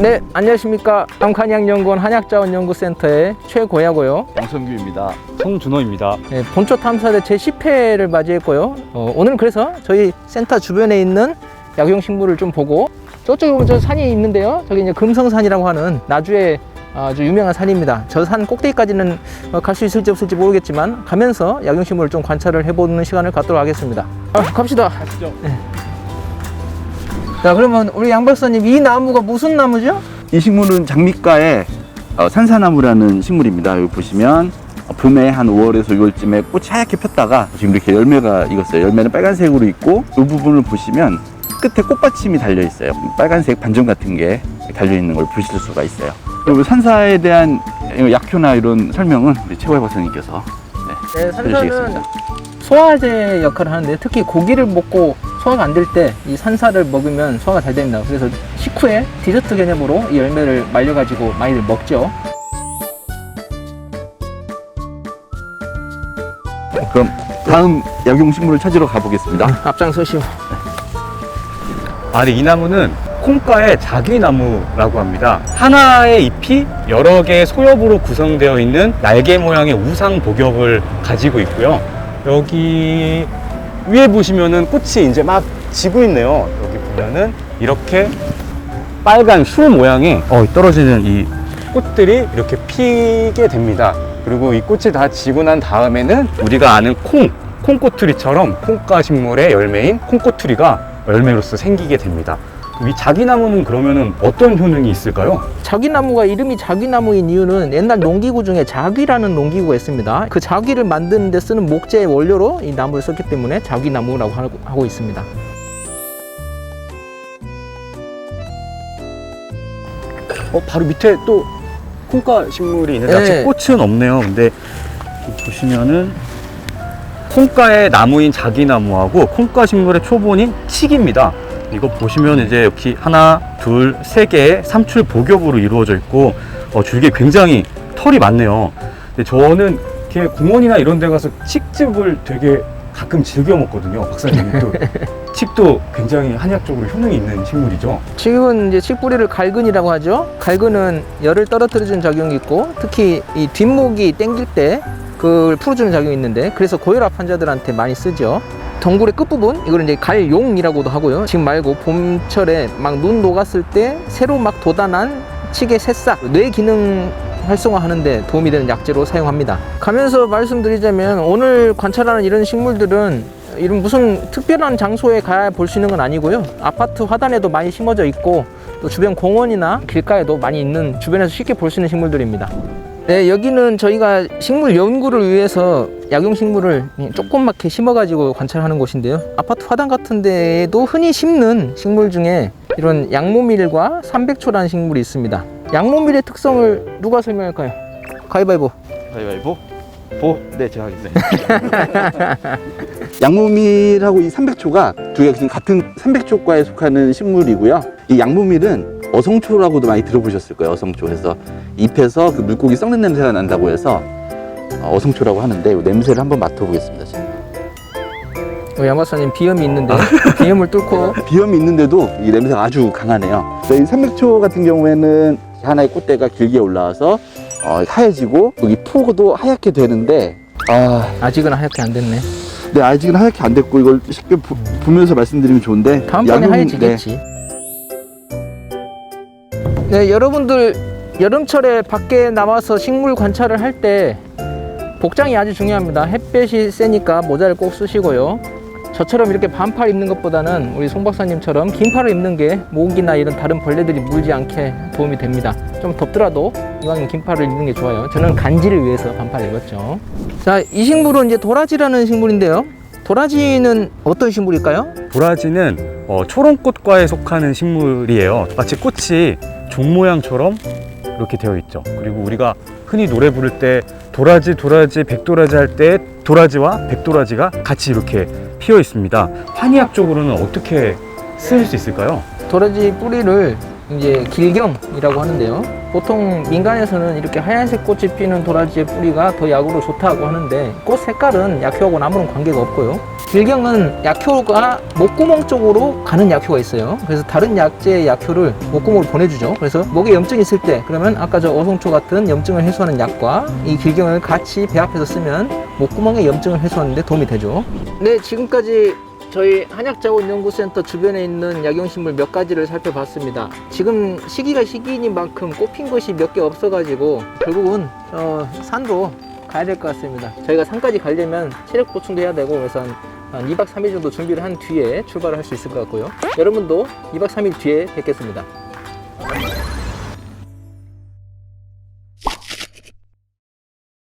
네, 안녕하십니까. 남칸양연구원 한약자원연구센터의 최고야고요. 양성규입니다. 송준호입니다. 네, 본초 탐사대 제10회를 맞이했고요. 어, 오늘은 그래서 저희 센터 주변에 있는 약용 식물을 좀 보고 저쪽에 보면 저 산이 있는데요. 저기 이제 금성산이라고 하는 나주의 아주 유명한 산입니다. 저 산 꼭대기까지는 어, 갈수 있을지 없을지 모르겠지만 가면서 약용식물을 좀 관찰을 해보는 시간을 갖도록 하겠습니다. 아, 갑시다. 가시죠. 자, 그러면 우리 양 박사님 이 나무가 무슨 나무죠? 이 식물은 장미과의 어, 산사나무라는 식물입니다. 여기 보시면 어, 봄에 한 5월에서 6월쯤에 꽃이 하얗게 폈다가 지금 이렇게 열매가 익었어요. 열매는 빨간색으로 있고 이 부분을 보시면 끝에 꽃받침이 달려 있어요. 빨간색 반점 같은 게 달려 있는 걸 보실 수가 있어요. 그리고 산사에 대한 약효나 이런 설명은 우리 최고의 박사님께서 네, 네, 산사는 해주시겠습니다. 소화제 역할을 하는데 특히 고기를 먹고 소화가 안 될 때 이 산사를 먹으면 소화가 잘 됩니다. 그래서 식후에 디저트 개념으로 이 열매를 말려가지고 많이들 먹죠. 그럼 다음 약용식물을 찾으러 가보겠습니다. 앞장서시오. 아, 근데 이 나무는 콩과의 자귀나무라고 합니다. 하나의 잎이 여러 개의 소엽으로 구성되어 있는 날개 모양의 우상 복엽을 가지고 있고요. 여기 위에 보시면은 꽃이 이제 막 지고 있네요. 여기 보면은 이렇게 빨간 술 모양의 어, 떨어지는 이 꽃들이 이렇게 피게 됩니다. 그리고 이 꽃이 다 지고 난 다음에는 우리가 아는 콩, 콩꼬투리처럼 콩과 식물의 열매인 콩꼬투리가 열매로서 생기게 됩니다. 이 자기나무는 그러면은 어떤 효능이 있을까요? 자귀나무가 이름이 자귀나무인 이유는 옛날 농기구 중에 자귀라는 농기구가 있습니다. 그 자귀를 만드는 데 쓰는 목재의 원료로 이 나무를 썼기 때문에 자귀나무라고 하고- 하고 있습니다. 어, 바로 밑에 또 콩과 식물이 있는데 네. 아직 꽃은 없네요. 근데 여기 보시면은 콩과의 나무인 자기나무하고 콩과 식물의 초본인 칡입니다. 이거 보시면 이제 여기 하나, 둘, 세 개의 삼출 복엽으로 이루어져 있고 어, 줄기에 굉장히 털이 많네요. 근데 저는 이렇게 공원이나 이런 데 가서 칡즙을 되게 가끔 즐겨 먹거든요. 박사님도 칡도 굉장히 한약적으로 효능이 있는 식물이죠. 칡은 이제 칡뿌리를 갈근이라고 하죠. 갈근은 열을 떨어뜨려주는 작용이 있고 특히 이 뒷목이 땡길 때 그걸 풀어주는 작용이 있는데 그래서 고혈압 환자들한테 많이 쓰죠. 덩굴의 끝부분 이걸 이제 갈용이라고도 하고요. 지금 말고 봄철에 막 눈 녹았을 때 새로 막 돋아난 칡의 새싹 뇌 기능 활성화하는데 도움이 되는 약재로 사용합니다. 가면서 말씀드리자면 오늘 관찰하는 이런 식물들은 이런 무슨 특별한 장소에 가야 볼 수 있는 건 아니고요. 아파트 화단에도 많이 심어져 있고 또 주변 공원이나 길가에도 많이 있는 주변에서 쉽게 볼 수 있는 식물들입니다. 네, 여기는 저희가 식물 연구를 위해서 약용 식물을 조그맣게 심어가지고 관찰하는 곳인데요. 아파트 화단 같은 데에도 흔히 심는 식물 중에 이런 양모밀과 삼백초라는 식물이 있습니다. 양모밀의 특성을 누가 설명할까요? 가위바위보. 가위바위보. 보. 네, 제가 하겠습니다. 양모밀하고 이 삼백초가 두 개가 같은 삼백초과에 속하는 식물이고요. 이 양모밀은 어성초라고도 많이 들어보셨을 거예요. 어성초. 그래서 잎에서 그 물고기 썩는 냄새가 난다고 해서 어, 어성초라고 하는데 이 냄새를 한번 맡아보겠습니다. 지금. 어, 양박사님 비염이 있는데 비염을 뚫고 비염이 있는데도 이 냄새가 아주 강하네요. 이 삼백초 같은 경우에는 하나의 꽃대가 길게 올라와서 어, 하얘지고 여기 푸고도 하얗게 되는데 아, 아직은 하얗게 안 됐네. 네 아직은 하얗게 안 됐고 이걸 쉽게 보, 보면서 말씀드리면 좋은데 다음번에 약용- 하얘지겠지. 네. 여러분들 여름철에 밖에 나와서 식물 관찰을 할 때 복장이 아주 중요합니다. 햇볕이 세니까 모자를 꼭 쓰시고요. 저처럼 이렇게 반팔 입는 것보다는 우리 송 박사님처럼 긴 팔을 입는 게 모기나 이런 다른 벌레들이 물지 않게 도움이 됩니다. 좀 덥더라도 이왕이면 긴 팔을 입는 게 좋아요. 저는 간지를 위해서 반팔을 입었죠. 자, 이 식물은 이제 도라지라는 식물인데요. 도라지는 어떤 식물일까요? 도라지는 어, 초롱꽃과에 속하는 식물이에요. 마치 꽃이 종 모양처럼 이렇게 되어 있죠. 그리고 우리가 흔히 노래 부를 때 도라지 도라지 백도라지 할 때 도라지와 백도라지가 같이 이렇게 피어 있습니다. 한의학 적으로는 어떻게 쓰일 수 있을까요? 도라지 뿌리를 이제 길경이라고 하는데요. 보통 민간에서는 이렇게 하얀색 꽃이 피는 도라지의 뿌리가 더 약으로 좋다고 하는데 꽃 색깔은 약효하고는 아무런 관계가 없고요. 길경은 약효가 목구멍 쪽으로 가는 약효가 있어요. 그래서 다른 약제의 약효를 목구멍으로 보내주죠. 그래서 목에 염증이 있을 때 그러면 아까 저 어성초 같은 염증을 해소하는 약과 이 길경을 같이 배합해서 쓰면 목구멍의 염증을 해소하는 데 도움이 되죠. 네, 지금까지 저희 한약자원연구센터 주변에 있는 약용식물 몇 가지를 살펴봤습니다. 지금 시기가 시기인 만큼 꼽힌 것이 몇 개 없어가지고 결국은 저 산으로 가야 될 것 같습니다. 저희가 산까지 가려면 체력 보충도 해야 되고 그래서 한, 한 2박 3일 정도 준비를 한 뒤에 출발을 할 수 있을 것 같고요. 여러분도 2박 3일 뒤에 뵙겠습니다.